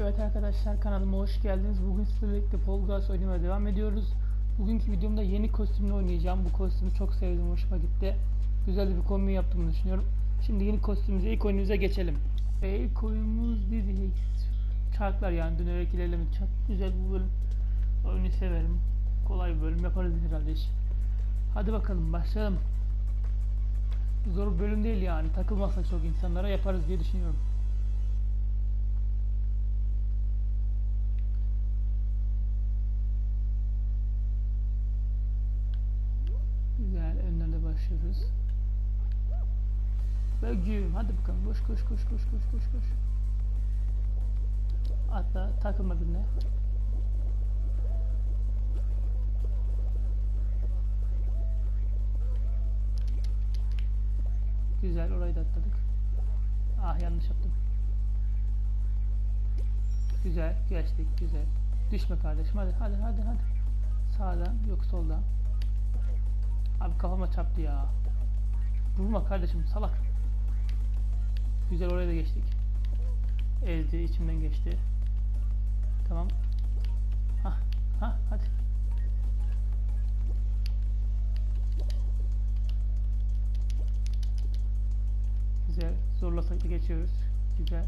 Evet arkadaşlar kanalıma hoş geldiniz. Bugün sizlerle birlikte Guys oynamaya devam ediyoruz. Bugünkü videomda yeni kostümle oynayacağım. Bu kostümü çok sevdim, hoşuma gitti. Güzel bir kombin yaptığımı düşünüyorum. Şimdi yeni kostümümüze, ilk oyunumuza geçelim. Ve ilk oyunumuz Dizzy Çarklar yani dönerek ilerleme. Çok güzel bu bölüm. Oyunu severim. Kolay bir bölüm yaparız herhalde iş. Hadi bakalım başlayalım. Zor bir bölüm değil yani. Takılmazsak çok insanlara yaparız diye düşünüyorum. Böcüğüm hadi bakalım koş koş koş koş koş koş koş. Atla takılma birine. Güzel orayı da atladık. Ah yanlış yaptım. Güzel geçtik güzel. Düşme kardeşim hadi hadi hadi hadi. Sağdan yok soldan. Abi kafama çarptı ya. Vurma kardeşim salak. Güzel oraya da geçtik. Ezdi içimden geçti. Tamam. Ha ha hadi. Güzel. Zorlasak da geçiyoruz. Güzel.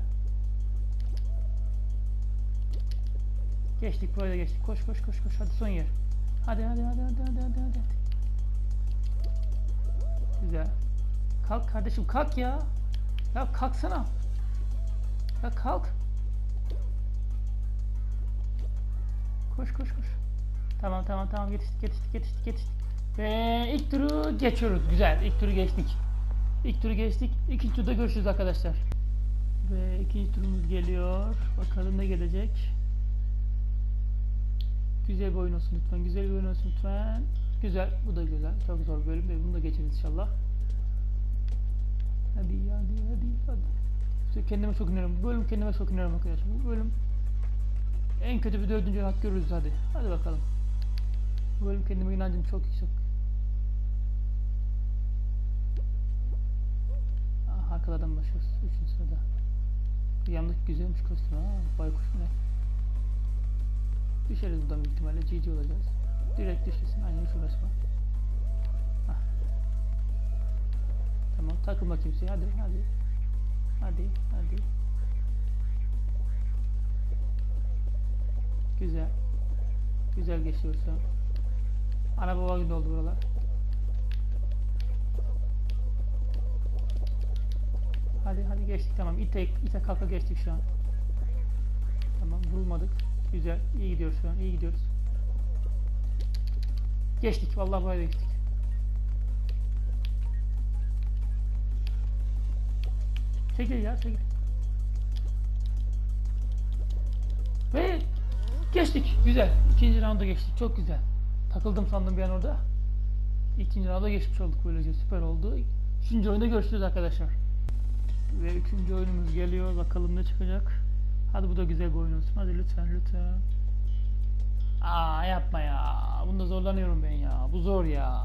Geçtik buraya da geçtik. Koş koş koş koş. Hadi son yer. Hadi hadi hadi hadi hadi hadi hadi. Güzel. Kalk kardeşim kalk ya. Ya kalksana. Ya kalk. Koş koş koş. Tamam tamam tamam yetiştik yetiştik yetiştik yetiştik. Ve ilk turu geçiyoruz. Güzel. İlk turu geçtik. İlk turu geçtik. İkinci turda görüşürüz arkadaşlar. Ve ikinci turumuz geliyor. Bakalım ne gelecek. Güzel bir oyun olsun lütfen. Güzel bir oyun olsun lütfen. Güzel. Bu da güzel. Çok zor bölüm. Ve bunu da geçeriz inşallah. Hadi hadi hadi hadi. İşte kendime çok inanıyorum. Bu bölüm kendime çok inanıyorum arkadaşlar. Bu bölüm en kötü bir dördüncü hak görürüz hadi. Hadi bakalım. Bu bölüm kendime inancım çok yüksek. Aa, arkadan başlıyoruz. Üçüncü sırada. Yanlık güzelmiş kostüm ha. Baykuş ne? Düşeriz buradan büyük ihtimalle. GG olacağız. Direkt düşesin. Aynen hiç uğraşma. Tamam takılma kimseye. Hadi hadi. Hadi hadi. Güzel. Güzel geçiyor şu an. Ana baba günü oldu buralar. Hadi hadi geçtik tamam. İte, ite kalka geçtik şu an. Tamam vurulmadık. Güzel. iyi gidiyoruz şu an. iyi gidiyoruz. Geçtik. Vallahi da geçtik. Çekil ya çekil. Ve geçtik. Güzel. İkinci rounda geçtik. Çok güzel. Takıldım sandım bir an orada. İkinci rounda geçmiş olduk böylece. Süper oldu. Üçüncü oyunda görüşürüz arkadaşlar. Ve üçüncü oyunumuz geliyor. Bakalım ne çıkacak. Hadi bu da güzel bir oyun olsun. Hadi lütfen lütfen. Aa yapma ya. Bunda zorlanıyorum ben ya. Bu zor ya.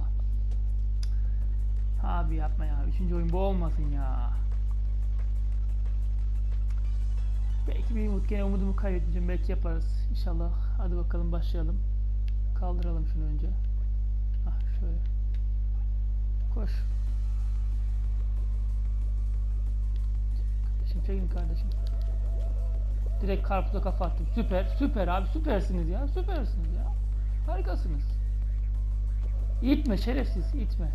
Abi yapma ya. Üçüncü oyun bu olmasın ya. Bir umut. Gene umudumu kaybetmeyeceğim. Belki yaparız. İnşallah. Hadi bakalım başlayalım. Kaldıralım şunu önce. Ah şöyle. Koş. Kardeşim çekin kardeşim. Direkt karpuza kafa attım. Süper, süper abi süpersiniz ya. Süpersiniz ya. Harikasınız. İtme şerefsiz, itme.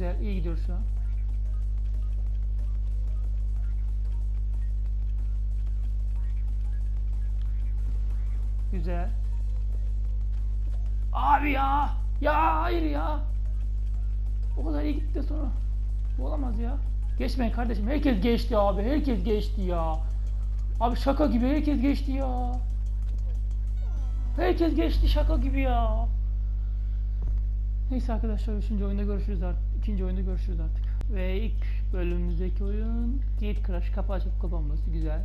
Güzel, iyi gidiyor şu an. Güzel. Abi ya. Ya hayır ya. O kadar iyi gitti sonra. Bu olamaz ya. Geçmeyin kardeşim. Herkes geçti abi. Herkes geçti ya. Abi şaka gibi herkes geçti ya. Herkes geçti şaka gibi ya. Neyse arkadaşlar 3. oyunda görüşürüz artık ikinci oyunda görüşürüz artık. Ve ilk bölümümüzdeki oyun Gate Crash kapı açıp kapanması güzel.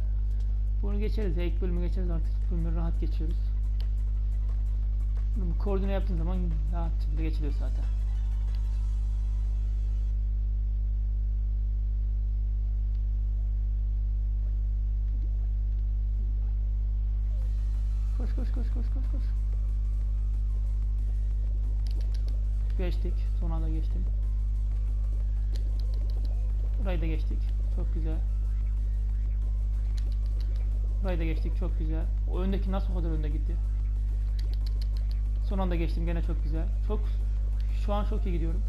Bunu geçeriz. İlk bölümü geçeriz artık. Bölümü rahat geçiyoruz. Bu koordine yaptığın zaman rahat şekilde geçiliyor zaten. Koş koş koş koş koş koş. Geçtik. Son anda geçtim. Burayı da geçtik. Çok güzel. Burayı da geçtik. Çok güzel. O öndeki nasıl o kadar önde gitti? Son anda geçtim. Gene çok güzel. Çok şu an çok iyi gidiyorum.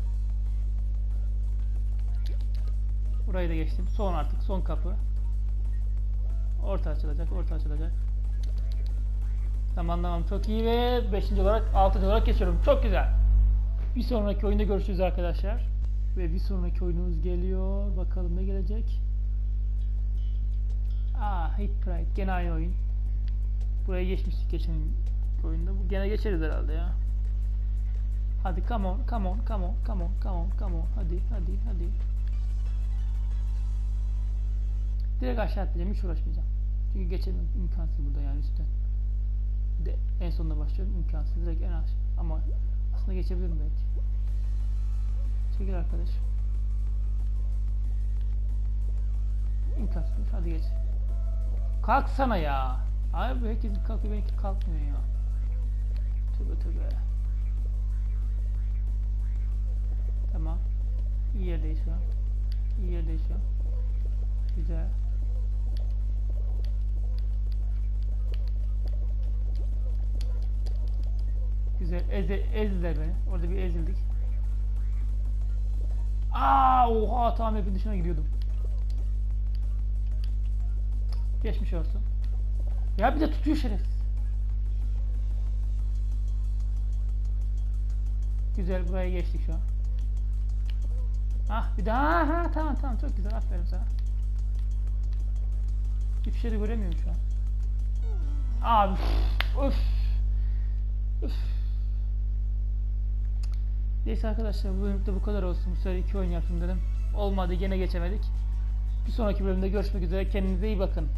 Burayı da geçtim. Son artık. Son kapı. Orta açılacak. Orta açılacak. Tamam tamam. Çok iyi ve 5. olarak 6. olarak geçiyorum. Çok güzel. Bir sonraki oyunda görüşürüz arkadaşlar. Ve bir sonraki oyunumuz geliyor. Bakalım ne gelecek. Aa, Hate Pride. Gene aynı oyun. Buraya geçmiştik geçen oyunda. Bu gene geçeriz herhalde ya. Hadi come on, come on, come on, come on, come on, come on. Hadi, hadi, hadi. Direkt aşağı atlayacağım. Hiç uğraşmayacağım. Çünkü geçelim imkansız burada yani üstten. De en sonunda başlıyorum. imkansız. Direkt en aşağı. Ama aslında geçebilirim belki. Çekil arkadaş. İmkansız. Hadi geç. Kalksana ya. Abi herkes kalkıyor benimki kalkmıyor ya. Tövbe tövbe. Tamam. İyi yerdeyiz şu an. İyi yerdeyiz şu an. Güzel. Güzel. Eze, ezdiler beni. Orada bir ezildik. Aa, oha tamam hepin dışına gidiyordum. Geçmiş olsun. Ya bir de tutuyor şerefsiz. Güzel buraya geçtik şu an. Ah bir daha ha, tamam tamam çok güzel aferin sana. Hiçbir şey göremiyorum şu an. Abi üf, üf. Neyse arkadaşlar bu bölümde bu kadar olsun. Bu sefer iki oyun yaptım dedim. Olmadı gene geçemedik. Bir sonraki bölümde görüşmek üzere. Kendinize iyi bakın.